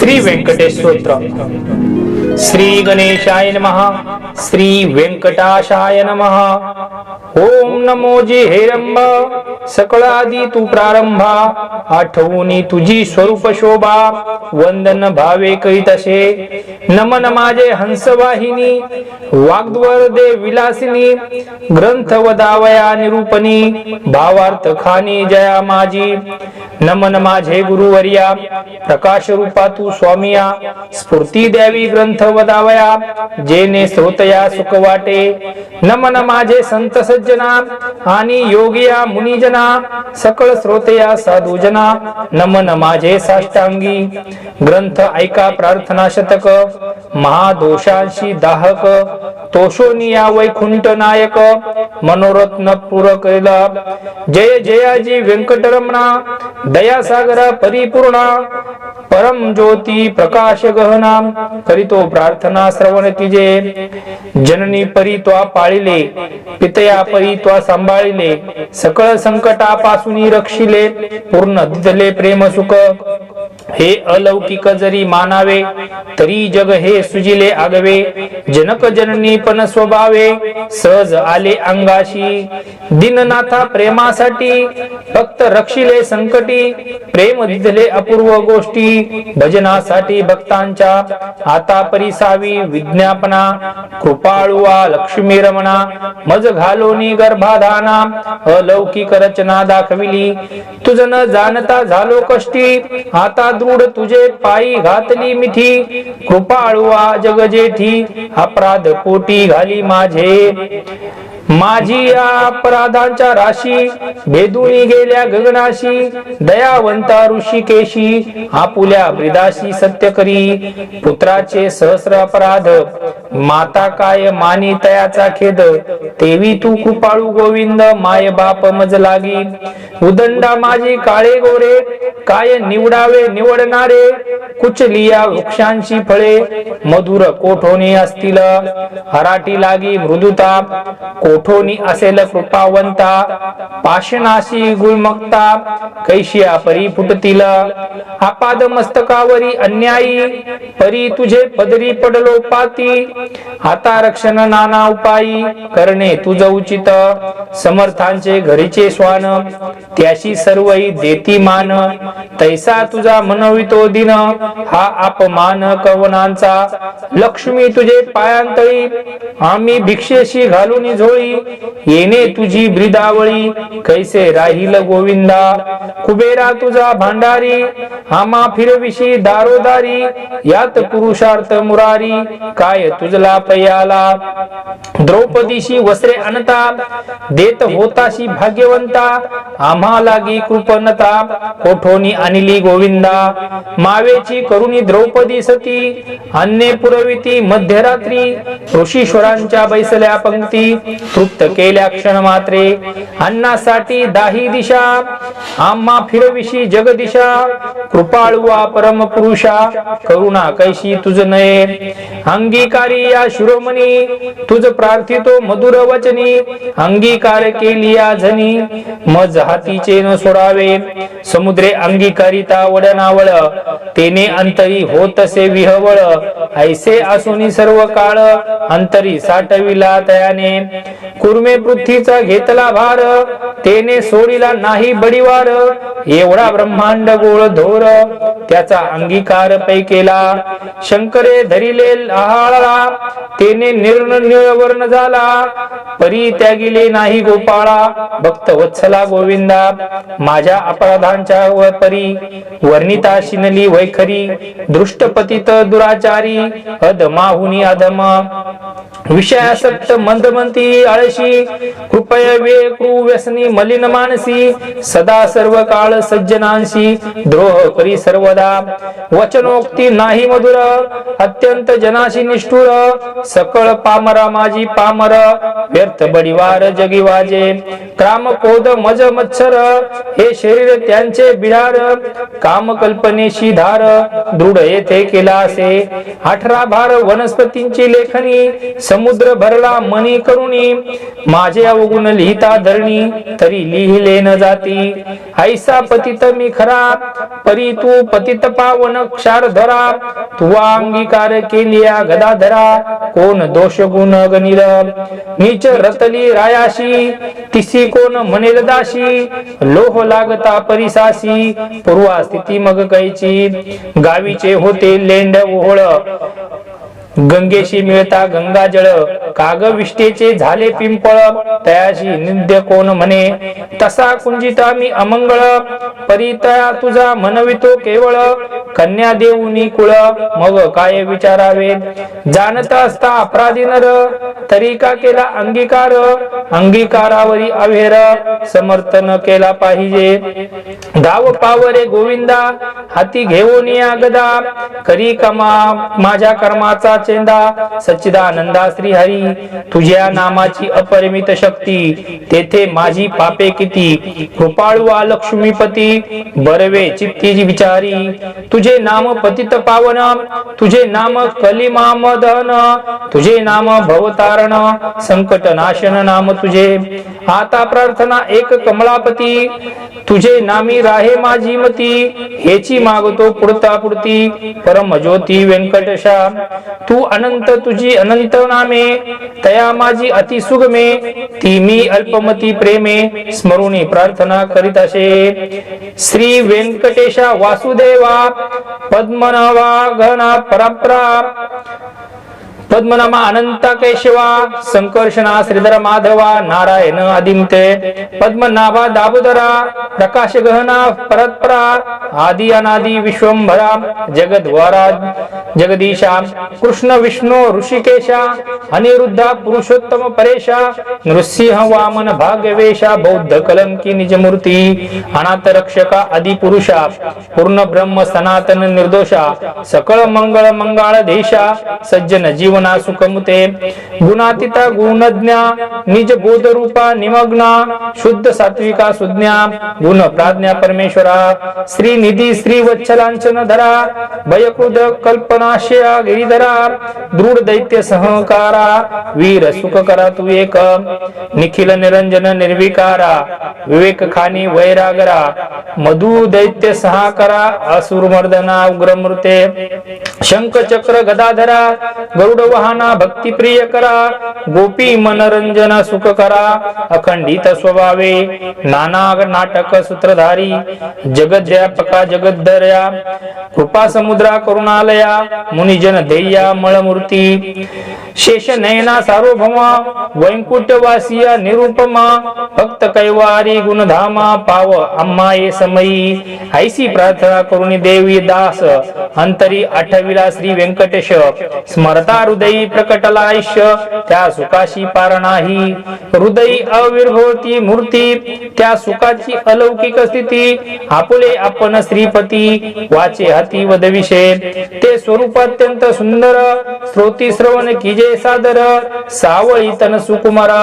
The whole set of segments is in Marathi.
श्री व्यंकटेश स्तोत्र श्री गणेशाय नमः। श्री व्यंकटाशाय नमः। ओम नमो जे हेरंब सकळ आदी तू प्रारंभा। आठवणी तुझी स्वरूप शोभा। वंदन भावे करीतसे नमन माझे हंसवाहिनी। वाग्द्वर दे विलासिनी। ग्रंथ वदावया निरूपणी। भावार्थ खानी जया माझी नमन माझे गुरुवर्या। प्रकाश रूपा तू स्वामिया स्फूर्ती द्यावी ग्रंथ वदावया जेने श्रोतया सुख वाटे नमन माझे संत सज्जना आणि योगिया मुनिजना सकळ श्रोतया साधुजना नमन माझे साष्टांगी. ग्रंथ ऐका प्रार्थना शतक महादोषांशी दाहक तोषोनिया वैकुंठ नायक मनोरत्न पूरक जय जयाजी व्यंकटरमणा दयासागरा परिपूर्णा परम ज्योती प्रकाश गहनाम करीतो प्रार्थना श्रवण तिजे जननी परी त्वा पाळिले पितया परी त्वा सांभाळिले सकळ संकटापासून रक्षिले पूर्ण दिदले प्रेम सुख। हे अलौकिक जरी मानावे तरी जग हे सुजिले आगवे. जनक जननी पण स्वभावे सहज आले अंगाशी. दिननाथा प्रेमासाठी फक्त रक्षिले संकटी. प्रेम दिले अपूर्व गोष्टी भजनासाठी भक्तांच्या. आता परिसावी विज्ञापना कृपाळुवा लक्ष्मी रमणा. मज घालोनी गर्भाधाना अलौकिक रचना दाखविली. तुझ न जाणता झालो कष्टी. आता दृढ तुझे पायी घातली मिठी कृपाळुवा जग जेठी अपराध पोटी घाली माझे. माझी या अपराधांच्या राशी भेदुनी गेल्या गगनाशी दयावंता ऋषिकेशी आपुल्या ब्रिदाशी सत्य करी पुत्राचे सहस्र अपराध माता काय मानी तयाचा खेद तेवी तू कृपाळू गोविंद माय बाप मज लागी. उदंडा माझी काळे गोरे काय निवडावे निवडणारे कुचलिया वृक्षांची फळे मधुर कोठोनी असतील हराटी लागी मृदुता कोठोनी असेल कृपावंता पाशनाशी गुळमक्ता कैशिया परी फुटतील. आपाद मस्तकावरी अन्यायी परी तुझे पदरी पडलो पाती आता रक्षण नाना उपायी करणे तुझ उचित. समर्थांचे घरीचे स्वान त्याशी सर्वही देती मान. तैसा तुझा मनवितो दिन हा अपमान कवनांचा. लक्ष्मी तुझे पायांतळी आम्ही भिक्षेशी घालून झोळी. येणे तुझी ब्रिदावळी कैसे राहील गोविंदा. कुबेरा तुझा भांडारी आमा फिरविशी दारोदारी. यात पुरुषार्थ मुरारी. काय तुझला पयाला. द्रौपदीशी वस्त्रे अनता देत होताशी भाग्यवंता आम्हा लागी कृपणता कोठोनी अनिली गोविंदा. मावेची करुणी द्रौपदी सती अन्ने पुरविती मध्यरात्री ऋषीश्वरांच्या बैसल्या पंक्ती तृप्त केल्या क्षण मात्रे. अन्नासाठी दाही दिशा आम्हा फिरविशी जगदिशा कृपाळुवा परम पुरुषा करुणा कैशी तुझ नये. अंगीकारी केली या शिरोमणी तुझ प्रार्थितो मधुर वचनी अंगीकार केली या झनी. मज हातीचे न सोडावे समुद्रे अंगीकारिता वडनावळ. तेने अंतरी होतसे विहवळ ऐसे असुनी सर्व काळ अंतरी साठविला तयाने. कुर्मे पृथ्वीचा घेतला भार तेने सोडिला नाही बडीवार. एवढा ब्रह्मांड गोळ धोर त्याचा अंगीकार पै केला. शंकरे धरिले आहाळला तेने निर्णय झाला. परी त्यागिले नाही गोपाळा. भक्त वत्सला गोविंदा माझ्या अपराधांच्या व परी. वर्णिता शिनली वैखरी. दृष्टपतित दुराचारी. अधमाहुनी अधम. विषयासक्त मंदमंती आळशी. कृपय वे व्यसनी मलिन मानसी. सदा सर्व काळ सज्जनांशी. द्रोह करी सर्वदा. वचनोक्ती नाही मधुर. अत्यंत जनाशी निष्ठुर. सकळ पामरा माझी पामर व्यर्थ बडिवार जगी वाजे क्राम कोद मज मच्छर हे शरीर त्यांचे बिहार काम कल्पनेशी धार दृढ येथे केला असे अठरा भार वनस्पतींची लेखनी समुद्र भरला मनी करुणी. माझे अवगुण लिहिता धरणी तरी लिहिले न जाती. ऐसा पतित मी खरा परी तू पतित पावन क्षार धरा. तुवा अंगीकार केलिया गदाधरा कोण दोष गुण गणिल नीच रतली रायाशी तिसी कोण म्हणेल दाशी? लोह लागता परिसासी पूर्वा स्थिती मग कैची? गावीचे होते लेंड ओहळ गंगेशी मिळता गंगाजळ काग विष्टेचे झाले पिंपळ तयाशी निंद्य कोण म्हणे? तसा कुंजिता मी अमंगळ परितया तुझा मनवितो केवळ कन्या देऊनी कुळ मग काय विचारावे? जाणता असता अपराधी नर तरी का केला अंगीकार? अंगीकारावरी अवेर समर्थन केला पाहिजे. धाव पावरे गोविंदा हाती घेऊन या गदा. करी कमा माझ्या कर्माचा चेंदा सच्चिदानंदा श्री हरी तुझ्या नामाची अपरिमित शक्ती तेथे माझी पापे किती? कृपाळुवा लक्ष्मीपती बरवे चित्तीजी विचारी तुझे नाम पतित पावन तुझे नाम कलिमामदन तुझे नाम भवतारण संकट नाशन नाम तुझे. आता प्रार्थना एक कमलापती तुझे नामी राहे माझी मती हेची मागतो पुढता पुढती परम ज्योती व्यंकटशा. तू अनंत तुझी अनंत नामे तया माझी अति सुगमे ती मी अल्पमती प्रेमे स्मरुणी प्रार्थना करीत असे. श्री व्यंकटेशा वासुदेवा पद्मनावा घना परप्रा. पद्मनामा अनंत केशवा संकर्षणा श्रीधर माधवा नारायण आदिमते पद्मनाभा दाबोदरा प्रकाश गहना परत्परा आदि अनादि विश्वंभरा जगद्वारा जगदीशा कृष्ण विष्णू ऋषिकेशा अनिरुद्धा पुरुषोत्तम परेशा नृसिंह वामन भाग्यवेशा बौद्ध कलंकी निजमूर्ती अनाथ रक्षका आदि पुरुषा पूर्ण ब्रह्म सनातन निर्दोषा सकळ मंगळ मंगाळ देशा सज्जन जीवन सुखमुते। गुणातीता गुणज्ञा निज बोध रूपा निमग्ना शुद्ध सात्विका सुज्ञा गुण प्राज्ञा परमेश्वरा। श्री निधी श्री वच्छलांचन धरा भयकृद कल्पनाशया गिरीधरा दृढ दैत्य सहकारा वीर सुख करा तू एक। निखिल निरंजन निर्विकारा विवेक खानी वैरागरा मधु दैत्य सहाकरा असुर मर्दना उग्र मृते शंख चक्र गदाधरा गरुड वाहना भक्ती प्रिय करा गोपी मनरंजन सुख करा अखंडित स्वभावे नाना नाटक सूत्रधारी जगद्व्यापका जगद्धर्या कृपा समुद्रा करुणालया मुनिजन ध्येया मळमूर्ती शेष नयना सार्वभौमा वैकुंठवासिया निरुपमा भक्त कैवारी गुणधामा पाव अम्मा ये समयी ऐसी प्रार्थना करुणी देवी दास अंतरी आठविला श्री व्यंकटेश स्मरता हृदयी प्रकटला आयुष्य त्या सुखाशी पार नाही. हृदयी अविर्भवती मूर्ती त्या सुखाची अलौकिक स्थिती आपुले आपण श्रीपती वाचे हाती वदविषे ते स्वरूप अत्यंत सुंदर श्रोती श्रवण किजे सादर सावळी तन सुकुमारा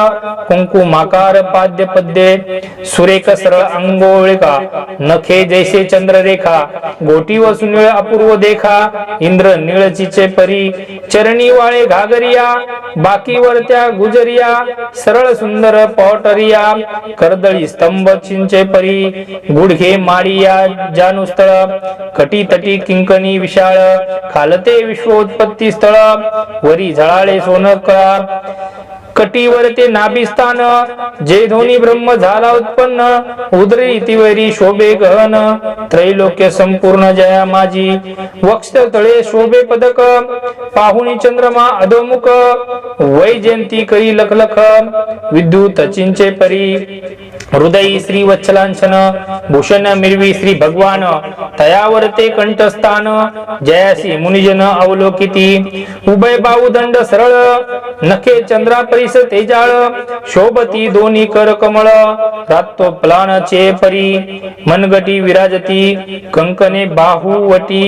कुंकुमाकार पाद्य पद्ये. सुरेख सरळ अंगोळिका नखे जैसे चंद्ररेखा गोटी व सुनिळ अपूर्व देखा इंद्र निळचिचे परी चरणी वाळे घागरिया बाकीवर त्या गुजरिया सरळ सुंदर पॉटरिया कर्दळी स्तंभ चिंचे परी गुडघे माडिया जानुस्थळ कटी तटी किंकणी विशाळ खालते विश्वोत्पत्ती स्थळ वरी झळाळे सोनकळा कटीवर ते नाभिस्थान जे धोनी ब्रह्म झाला उत्पन्न उदरी तिवरी शोभे गहन त्रैलोक्य संपूर्ण जया माझी. वक्ष तळे शोभे पदक पाहुणी चंद्रमा अधोमुख वैजयंती करी लखलख विद्युत चिंचे परी. हृदयी श्री वत्सलांछन भूषण मिरवी श्री भगवान तयावर ते कंठस्थान जयासी मुनिजन अवलोकिती. उभय बाहुदंड सरळ नखे चंद्रापरी बैस तेजाळ शोभती दोन्ही कर कमळ रातो प्लानचे परी। मनगटी विराजती। कंकने बाहुवटी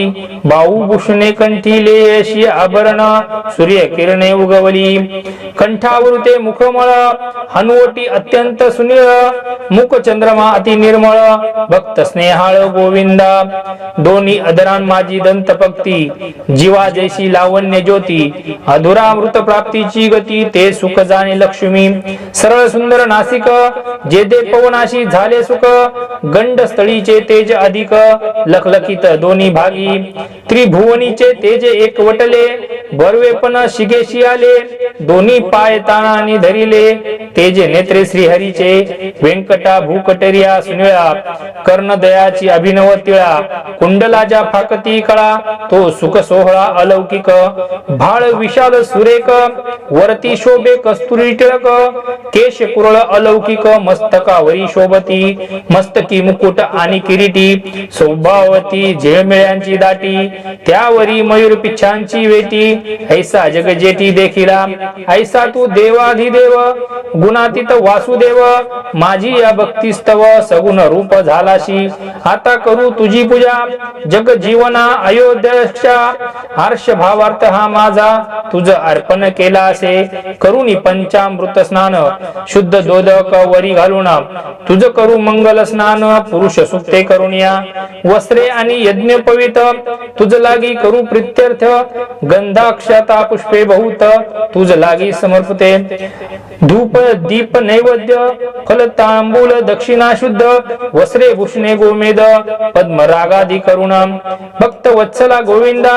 बाहुभूषणे कंठीले अशी आभरण। सूर्य किरणे उगवली। कंठावर ते मुखमळ। हनुवटी अत्यंत सुनीळ। मुख चंद्रमा अति निर्मळ। भक्त स्नेहाळ गोविंदा। दोन्ही अधरान माझी दंतपक्ती जीवा जैसी लावण्य ज्योती। अधुरामृत प्राप्तीची गती। ते सुख जाणे लक्ष्मी. सरळ सुंदर नासिक जेदे पवनाशी झाले सुख गंड स्थळीचे तेज अधिक लखलखित दोन्ही भागी. त्रिभुवनीचे तेज एक वटले बरवेपण शिगेशी आले दोन्ही पाय ताणाने धरिले. तेज नेत्रे श्रीहरीचे व्यंकटा भूकटरिया सुनिळा कर्णदयाची अभिनव तिळा. कुंडलाच्या फाकती कळा तो सुख सोहळा अलौकिक. भाळ विशाल सुरेख वरती शोभे कस्तुरी टिळक केश कुरळ अलौकिक मस्तकावरी शोभती मस्तकी मुकुट आणि किरीटी सौभावती झेळमेळ्यांची दाटी त्यावरी मयूर पिच्छांची वेटी ऐसा जगजेटी देखिला ऐसा तू देवाधिदेव गुणातीत वासुदेव माझी या भक्तिस्तव सगुण रूप झालाशी. आता करू तुझी पूजा जग जीवना अयोध्या हर्ष भावार्थ हा माझा तुझ अर्पण केला असे करुणी पंचामृत स्नान शुद्ध दोदक वरी घालून तुझ करू मंगल स्नान पुरुष सुप्ते करून या. वस्त्रे आणि यज्ञ पवित तुझ लागी करू प्रित्यर्थ गंधाक्षता पुष्पे बहुत तुझ लागी समर्पते. धूप दीप नैवेद्य फल तांबूल दक्षिणा शुद्ध वस्त्रे भूषणे गोमेद पद्म रागादी करुण. भक्त वत्सला गोविंदा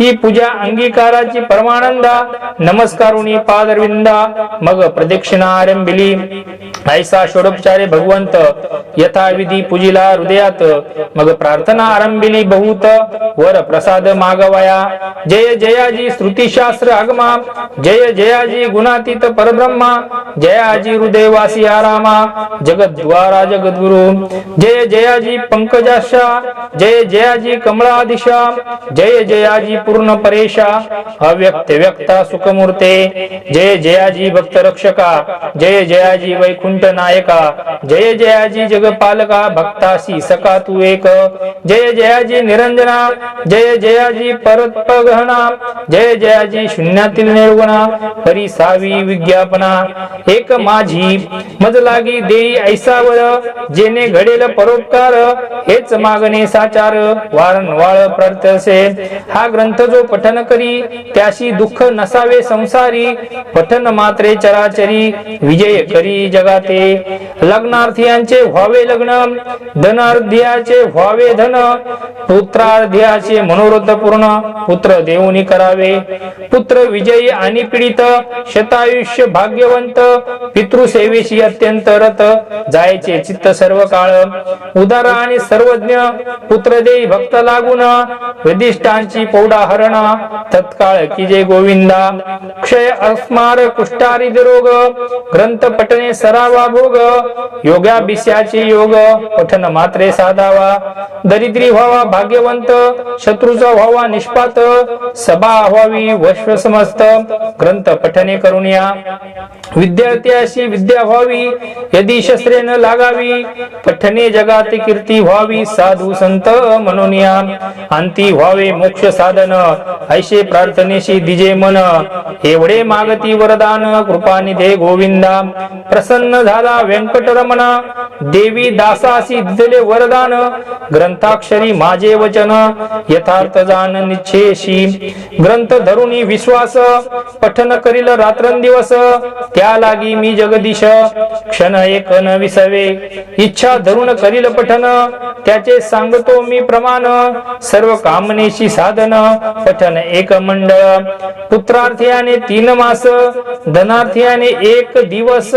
ही पूजा अंगीकाराची परमानंदा. नमस्कारुणी पादरविंदा. मग प्रदक्षिणा आरंभिली ऐसा षोडोपचारे भगवंत यथाविधी पूजिला हृदयात। मग प्रार्थना आरंभिली बहुत वर प्रसाद मागवया। जय जयाजी श्रुतिशास्त्र आगमा। जय जयाजी गुणातीत परब्रह्मा। जयाजी हृदयवासी आरामा। जगद्वारा जगद्गुरु। जय जयाजी पंकजाशा। जय जयाजी कमळादिशा जय जयाजी पूर्ण परेशा। अव्यक्त व्यक्ता सुखमूर्ते। जय जया जयाजी भक्त रक्षका जय जयाजी वैकुंठ नायका जय जयाजी जगपालका भक्तासी सका तू एक जय जयाजी निरंजना जय जयाजी परत जय जयाजी शून्यातील निर्गुणा परिसावी विज्ञापना एक माझी मज लागी देई ऐसावर जेने घडेल परोपकार हेच मागणे साचार वारंवार प्रत्यसे. हा ग्रंथ जो पठन करी त्याशी दुःख नसावे संसारी पठन मात्रे चराचरी विजय करी जगाते. लग्नार्थीयांचे व्हावे लग्न धनार्ध्याचे व्हावे धन पुत्रार्ध्याचे मनोरथ पूर्ण पुत्र देऊनी करावे. पुत्र विजयी आणि पीडित शतायुष्य भाग्यवंत पितृसेवेशी अत्यंत रत जायचे चित्त सर्व काळ उदार आणि सर्वज्ञ पुत्र देई भक्त लागून विधिष्ठांची पौडा हरण तत्काळ किजे गोविंदा. क्षय अस्मार कुष्ठारिद रोग ग्रंथ पठने सरावा भोग योगाभिष्याचे योग पठन मात्रे साधावा. दरिद्री व्हावा भाग्यवंत शत्रूचा व्हावा निष्पात सभा व्हावी वश्व समस्त. ग्रंथ पठने करून या. विद्यार्थी अशी विद्या व्हावी यदि शस्त्रे न लागावी पठने जगात कीर्ती व्हावी साधू संत म्हणून या. अंती व्हावे मोक्ष साधन ऐशे प्रार्थनेशी दिजे मन एवढे मागती वरदान कृपानिधे गोविंदा. प्रसन्न झाला व्यंकटरमणा. देवी दासासी दिले वरदान ग्रंथाक्षरी माझे वचन यथार्थ जाण निच्छेशी ग्रंथ धरुणी विश्वास पठन करील रात्रंदिवस त्या लागी मी जगदीश क्षण एक न विसवे. इच्छा धरून करील पठन त्याचे सांगतो मी प्रमाण सर्व कामनेशी साधन पठन एक मंडळ. पुत्रार्थीयाने तीन मास धनार्थियाने एक दिवस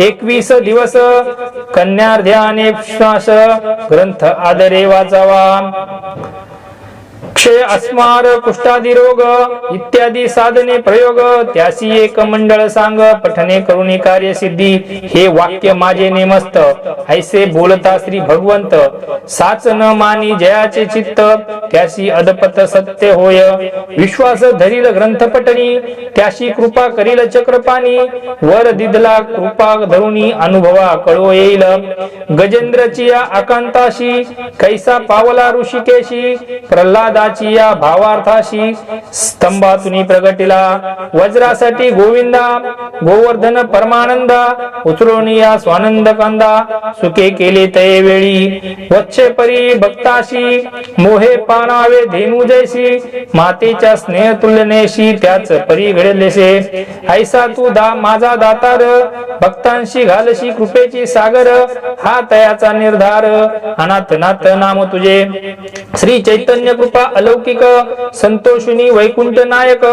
एकवीस दिवस कन्यार्ध्याने श्वास ग्रंथ आदरे वाचावा. क्षय अस्मार कुष्ठादी रोग इत्यादी साधने प्रयोग त्यासी एक मंडळ सांग पठने करुणी कार्य सिद्धी हे वाक्य माझे नेमस्त. ऐसे बोलता श्री भगवंत साच न मानी जयाचे चित्त त्यासी अदपत सत्य होय. विश्वास धरील ग्रंथ पटणी त्याशी कृपा करील चक्रपाणी वर दिदला कृपा धरुणी अनुभवा कळो येईल. गजेंद्रची आकांताशी कैसा पावला ऋषिकेशी प्रल्हादा स्वरूपाची या भावार्थाशी स्तंभातून प्रगटिला वज्रासाठी गोविंदा गोवर्धन परमानंद उचलून या स्वानंद कांदा सुखे केले तये वेळी वच्छे परी भक्ताशी मोहे पानावे धेनू जैसी मातेच्या स्नेह तुल्यनेशी त्याच परी घडलेसे. ऐसा तू दा माझा दातार भक्तांशी घालशी कृपेची सागर हा तयाचा निर्धार अनाथ नाथ नाम तुझे. श्री चैतन्य कृपा अलौकिक संतोषिनी वैकुंठ नायक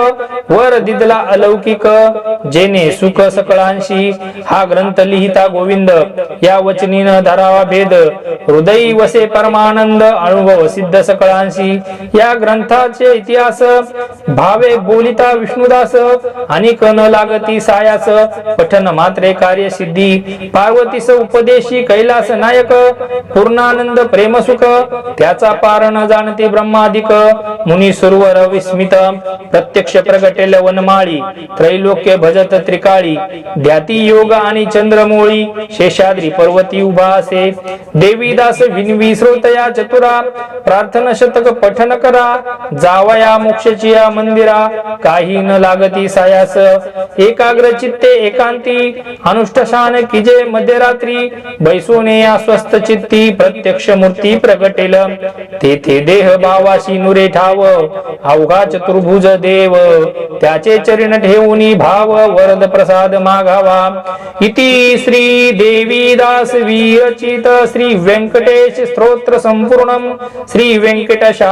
वर दिदला अलौकिक जेने सुख सकळांशी हा ग्रंथ लिहिता गोविंद. या वचनीन धरावा भेद हृदयी वसे परमानंद अनुभव सिद्ध सकळांशी. या ग्रंथाचे इतिहास भावे बोलिता विष्णुदास आणि कन लागती सायास पठन मात्रे कार्य सिद्धी पार्वतीस उपदेशी कैलास नायक पूर्णानंद प्रेमसुख त्याचा पारण न जाणते ब्रह्मादिक मुनी सरोवर विस्मित प्रत्यक्ष प्रगटेल वनमाळी त्रैलोक्य भजत त्रिकाळी ध्याती योग आणि चंद्रमोळी शेषाद्री पर्वती उभा असे. देवीदास विनवी श्रोतया चतुरा प्रार्थना शतक पठन करा जावया मोक्षची या मंदिरा काही न लागती सायास. एकाग्र चित्ते एकांती अनुष्ठान किजे मध्यरात्री बैसोने या स्वस्त चित्ती प्रत्यक्ष मूर्ती प्रगटेल. तेथे देह भावाशी अनुरे ठाव अवघा चतुर्भुज देव त्याचे चरण ठेवून भाव वरद प्रसाद मागावा. इति श्री देवीदास विरचित श्री व्यंकटेश स्तोत्र संपूर्ण श्री व्यंकटेशार्पणमस्तु.